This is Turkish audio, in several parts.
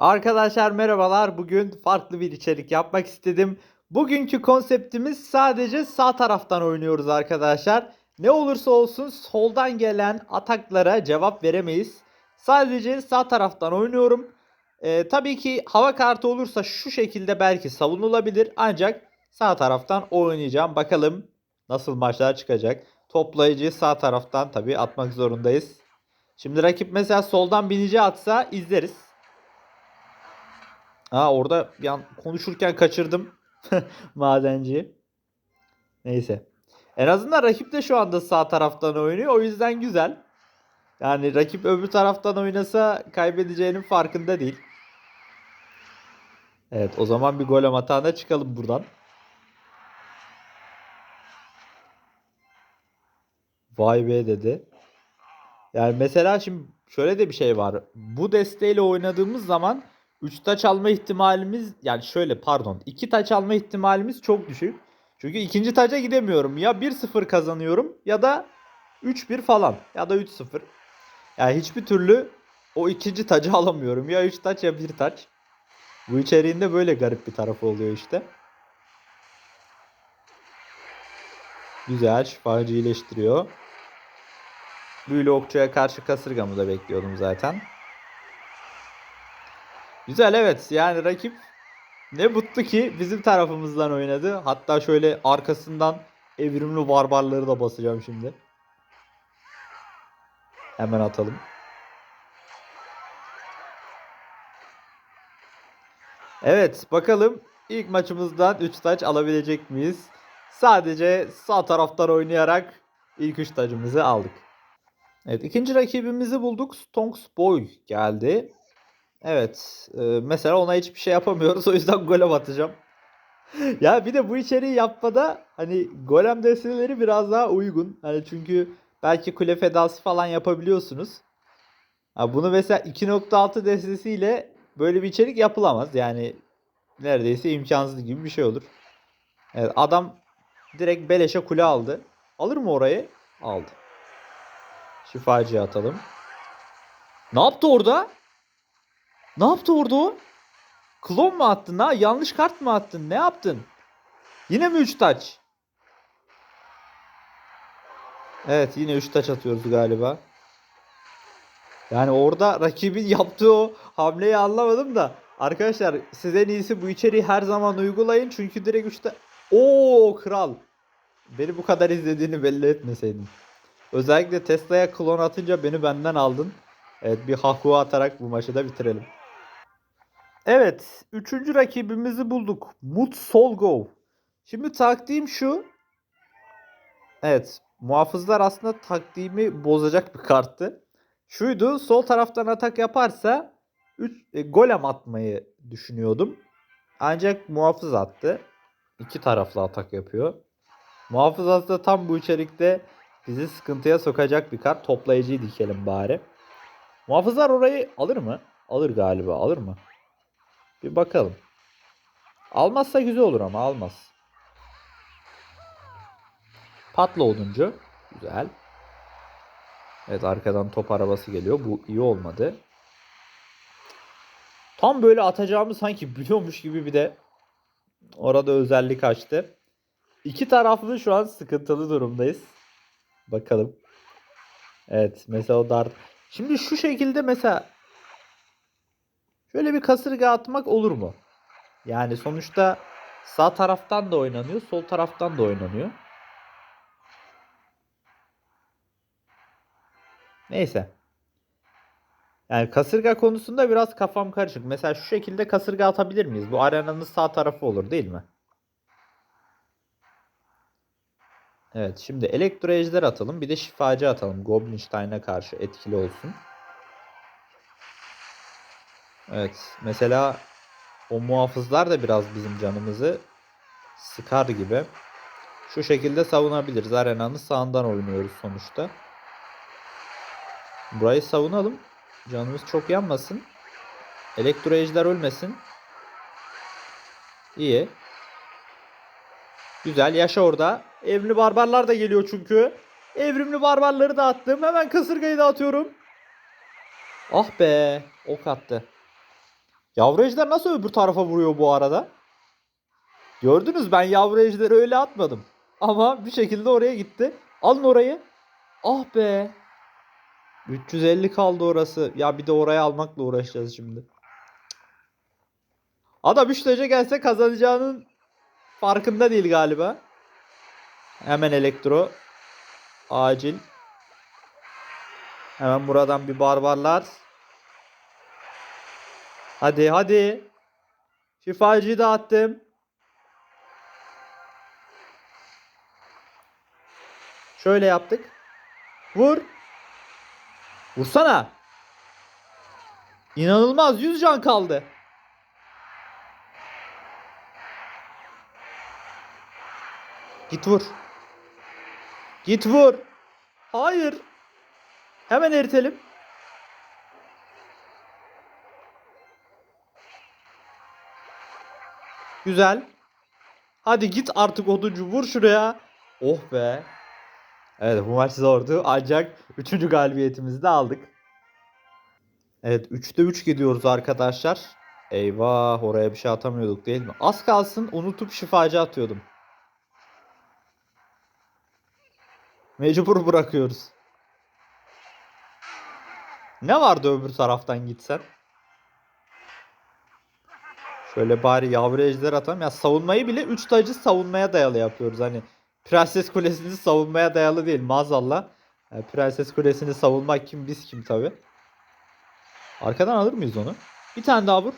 Arkadaşlar merhabalar. Bugün farklı bir içerik yapmak istedim. Bugünkü konseptimiz sadece sağ taraftan oynuyoruz arkadaşlar. Ne olursa olsun soldan gelen ataklara cevap veremeyiz. Sadece sağ taraftan oynuyorum. Ee, tabii ki hava kartı olursa şu şekilde belki savunulabilir. Ancak sağ taraftan oynayacağım. Bakalım nasıl maçlar çıkacak. Toplayıcı sağ taraftan tabii atmak zorundayız. Şimdi rakip mesela soldan binici atsa izleriz. Ha orada bir an konuşurken kaçırdım madenciyi. Neyse. En azından rakip de şu anda sağ taraftan oynuyor. O yüzden güzel. Yani rakip öbür taraftan oynasa kaybedeceğinin farkında değil. Evet o zaman bir gol atağına çıkalım buradan. Vay be dedi. Yani mesela şimdi şöyle de bir şey var. Bu desteğiyle oynadığımız zaman 3 taç alma ihtimalimiz yani şöyle pardon 2 taç alma ihtimalimiz çok düşük. Çünkü ikinci taca gidemiyorum. Ya 1-0 kazanıyorum ya da 3-1 falan ya da 3-0. Yani hiçbir türlü o ikinci tacı alamıyorum. Ya 3 taç ya 1 taç. Bu içeriğinde böyle garip bir tarafı oluyor işte. Güzel şifacı iyileştiriyor. Büyülü okçuya karşı kasırgamı da bekliyordum zaten. Güzel evet yani rakip ne mutlu ki bizim tarafımızdan oynadı. Hatta şöyle arkasından evrimli barbarları da basacağım şimdi. Hemen atalım. Evet bakalım ilk maçımızdan 3 taç alabilecek miyiz? Sadece sağ taraftan oynayarak ilk 3 tacımızı aldık. Evet ikinci rakibimizi bulduk. Stonks Boy geldi. Evet. e, mesela ona hiçbir şey yapamıyoruz. O yüzden golem atacağım. ya bir de bu içeriği yapmada hani golem desteleri biraz daha uygun. Hani çünkü belki kule fedası falan yapabiliyorsunuz. Ha, bunu mesela 2.6 destesiyle böyle bir içerik yapılamaz. Yani neredeyse imkansız gibi bir şey olur. Evet adam direkt beleşe kule aldı. Alır mı orayı? Aldı. Şifacıya atalım. Ne yaptı orada? Ne yaptı orada o? Klon mu attın ha? Yanlış kart mı attın? Ne yaptın? Yine mi 3 taç? Evet yine 3 taç atıyoruz galiba. Yani orada rakibin yaptığı o hamleyi anlamadım da. Arkadaşlar siz en iyisi bu içeriği her zaman uygulayın. Çünkü direkt 3 taç... Oo kral. Beni bu kadar izlediğini belli etmeseydin. Özellikle Tesla'ya klon atınca beni benden aldın. Evet bir haku atarak bu maçı da bitirelim. Evet. Üçüncü rakibimizi bulduk. Mut Solgo. Şimdi taktiğim şu. Evet. Muhafızlar aslında taktiğimi bozacak bir karttı. Şuydu. Sol taraftan atak yaparsa 3 e, golem atmayı düşünüyordum. Ancak muhafız attı. İki taraflı atak yapıyor. Muhafız aslında tam bu içerikte bizi sıkıntıya sokacak bir kart. Toplayıcıyı dikelim bari. Muhafızlar orayı alır mı? Alır galiba. Alır mı? Bir bakalım. Almazsa güzel olur ama almaz. Patla oduncu. Güzel. Evet arkadan top arabası geliyor. Bu iyi olmadı. Tam böyle atacağımı sanki biliyormuş gibi bir de orada özellik açtı. İki taraflı şu an sıkıntılı durumdayız. Bakalım. Evet mesela o dar. Şimdi şu şekilde mesela Şöyle bir kasırga atmak olur mu? Yani sonuçta sağ taraftan da oynanıyor, sol taraftan da oynanıyor. Neyse. Yani kasırga konusunda biraz kafam karışık. Mesela şu şekilde kasırga atabilir miyiz? Bu arenanın sağ tarafı olur değil mi? Evet şimdi elektro ejder atalım. Bir de şifacı atalım. Goblinstein'a karşı etkili olsun. Evet. Mesela o muhafızlar da biraz bizim canımızı sıkar gibi. Şu şekilde savunabiliriz. Arenanın sağından oynuyoruz sonuçta. Burayı savunalım. Canımız çok yanmasın. Elektro ejder ölmesin. İyi. Güzel yaşa orada. Evrimli barbarlar da geliyor çünkü. Evrimli barbarları da attım. Hemen kasırgayı da atıyorum. Ah be. Ok attı. Yavru ejder nasıl öbür tarafa vuruyor bu arada? Gördünüz ben yavru ejderi öyle atmadım. Ama bir şekilde oraya gitti. Alın orayı. Ah be. 350 kaldı orası. Ya bir de oraya almakla uğraşacağız şimdi. Adam 3 derece gelse kazanacağının farkında değil galiba. Hemen elektro. Acil. Hemen buradan bir barbarlar. Hadi hadi. Şifacıyı da attım. Şöyle yaptık. Vur. Vursana. İnanılmaz 100 can kaldı. Git vur. Git vur. Hayır. Hemen eritelim. Güzel. Hadi git artık oduncu vur şuraya. Oh be. Evet bu maç zordu ancak 3. galibiyetimizi de aldık. Evet 3'te 3 gidiyoruz arkadaşlar. Eyvah oraya bir şey atamıyorduk değil mi? Az kalsın unutup şifacı atıyordum. Mecbur bırakıyoruz. Ne vardı öbür taraftan gitsen? Şöyle bari yavru ejder atalım. Ya savunmayı bile 3 tacı savunmaya dayalı yapıyoruz. Hani Prenses Kulesi'ni savunmaya dayalı değil maazallah. Yani Prenses Kulesi'ni savunmak kim biz kim tabi. Arkadan alır mıyız onu? Bir tane daha vur.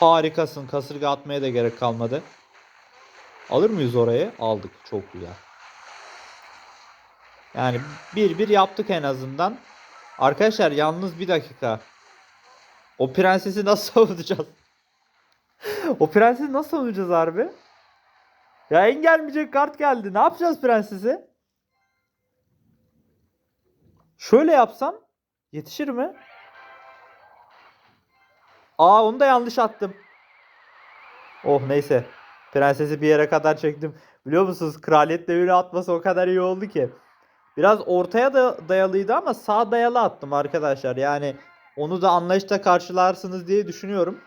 Harikasın. Kasırga atmaya da gerek kalmadı. Alır mıyız orayı? Aldık. Çok güzel. Yani bir bir yaptık en azından. Arkadaşlar yalnız bir dakika. O prensesi nasıl savunacağız? O prensesi nasıl savunacağız harbi? Ya en gelmeyecek kart geldi. Ne yapacağız prensesi? Şöyle yapsam yetişir mi? Aa onu da yanlış attım. Oh neyse. Prensesi bir yere kadar çektim. Biliyor musunuz kraliyet devri atması o kadar iyi oldu ki. Biraz ortaya da dayalıydı ama sağ dayalı attım arkadaşlar. Yani onu da anlayışla karşılarsınız diye düşünüyorum.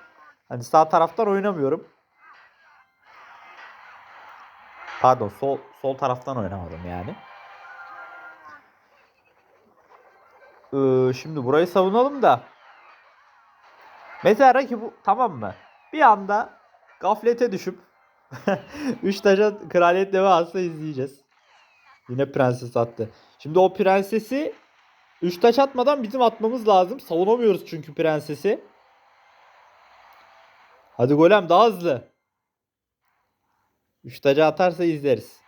Hani sağ taraftan oynamıyorum. Pardon sol sol taraftan oynamadım yani. Ee, şimdi burayı savunalım da. Mesela rakip tamam mı? Bir anda gaflete düşüp 3 taşa kraliyet deve asla izleyeceğiz. Yine prenses attı. Şimdi o prensesi 3 taş atmadan bizim atmamız lazım. Savunamıyoruz çünkü prensesi. Hadi golem daha hızlı. 3 tacı atarsa izleriz.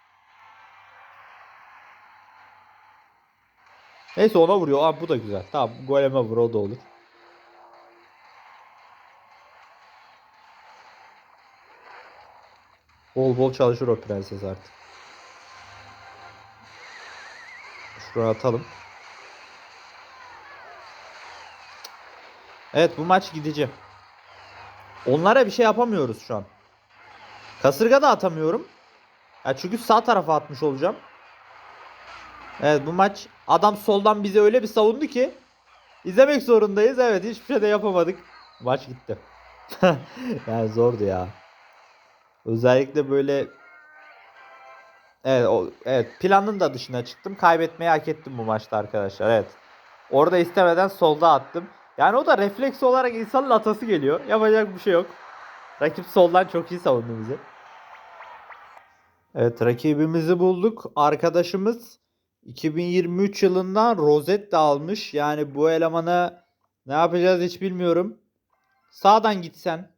Neyse ona vuruyor. Aa, bu da güzel. Tamam goleme vur o da olur. Bol bol çalışır o prenses artık. Şuraya atalım. Evet bu maç gidici. Onlara bir şey yapamıyoruz şu an. Kasırga da atamıyorum. Ya çünkü sağ tarafa atmış olacağım. Evet bu maç adam soldan bize öyle bir savundu ki izlemek zorundayız. Evet hiçbir şey de yapamadık. Maç gitti. yani zordu ya. Özellikle böyle Evet, o, evet planın da dışına çıktım. Kaybetmeyi hak ettim bu maçta arkadaşlar. Evet. Orada istemeden solda attım. Yani o da refleks olarak insanın atası geliyor. Yapacak bir şey yok. Rakip soldan çok iyi savundu bizi. Evet rakibimizi bulduk. Arkadaşımız 2023 yılından rozet almış. Yani bu elemana ne yapacağız hiç bilmiyorum. Sağdan gitsen.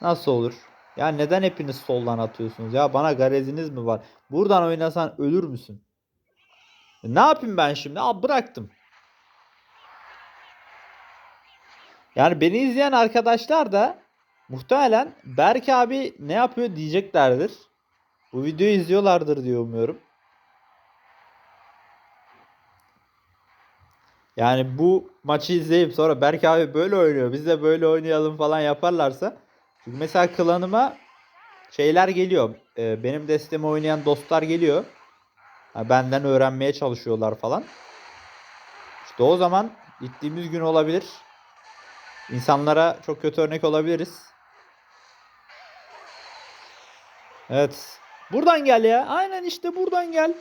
Nasıl olur? Ya neden hepiniz soldan atıyorsunuz ya? Bana gareziniz mi var? Buradan oynasan ölür müsün? E, Ne yapayım ben şimdi? Aa bıraktım. Yani beni izleyen arkadaşlar da muhtemelen Berk abi ne yapıyor diyeceklerdir. Bu videoyu izliyorlardır diye umuyorum. Yani bu maçı izleyip sonra Berk abi böyle oynuyor biz de böyle oynayalım falan yaparlarsa. Çünkü mesela klanıma şeyler geliyor. Ee, benim destemi oynayan dostlar geliyor. Benden öğrenmeye çalışıyorlar falan. İşte o zaman Gittiğimiz gün olabilir. İnsanlara çok kötü örnek olabiliriz. Evet. Buradan gel ya. Aynen işte buradan gel.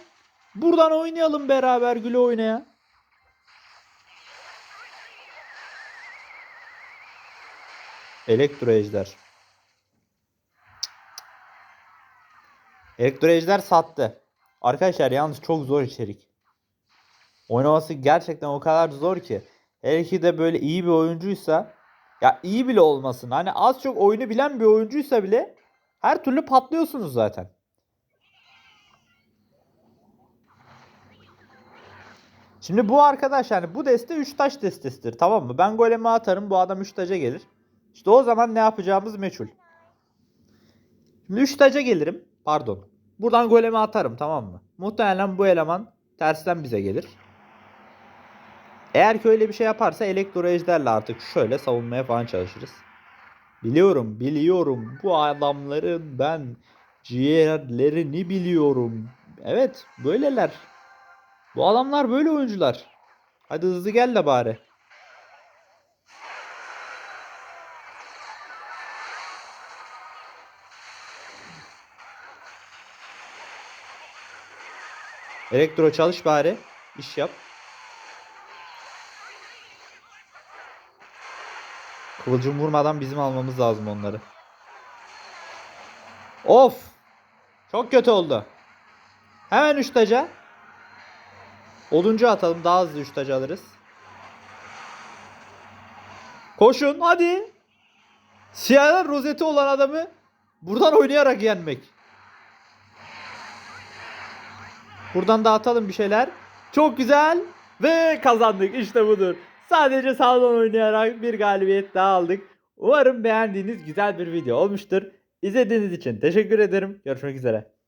Buradan oynayalım beraber güle oynaya. Elektro ejder. Elektro ejder sattı. Arkadaşlar yalnız çok zor içerik. Oynaması gerçekten o kadar zor ki. Hele ki de böyle iyi bir oyuncuysa ya iyi bile olmasın. Hani az çok oyunu bilen bir oyuncuysa bile her türlü patlıyorsunuz zaten. Şimdi bu arkadaş yani bu deste 3 taş destesidir tamam mı? Ben golemi atarım bu adam 3 taca gelir. İşte o zaman ne yapacağımız meçhul. Şimdi 3 taca gelirim. Pardon. Buradan golemi atarım tamam mı? Muhtemelen bu eleman tersten bize gelir. Eğer ki öyle bir şey yaparsa elektro ejderle artık şöyle savunmaya falan çalışırız. Biliyorum, biliyorum. Bu adamların ben ciğerlerini biliyorum. Evet, böyleler. Bu adamlar böyle oyuncular. Hadi hızlı gel de bari. Elektro çalış bari. İş yap. Kıvılcım vurmadan bizim almamız lazım onları. Of! Çok kötü oldu. Hemen 3 taca. Oduncu atalım. Daha hızlı 3 taca alırız. Koşun hadi. Siyahlar rozeti olan adamı buradan oynayarak yenmek. Buradan da atalım bir şeyler. Çok güzel. Ve kazandık. İşte budur. Sadece sağdan oynayarak bir galibiyet daha aldık. Umarım beğendiğiniz güzel bir video olmuştur. İzlediğiniz için teşekkür ederim. Görüşmek üzere.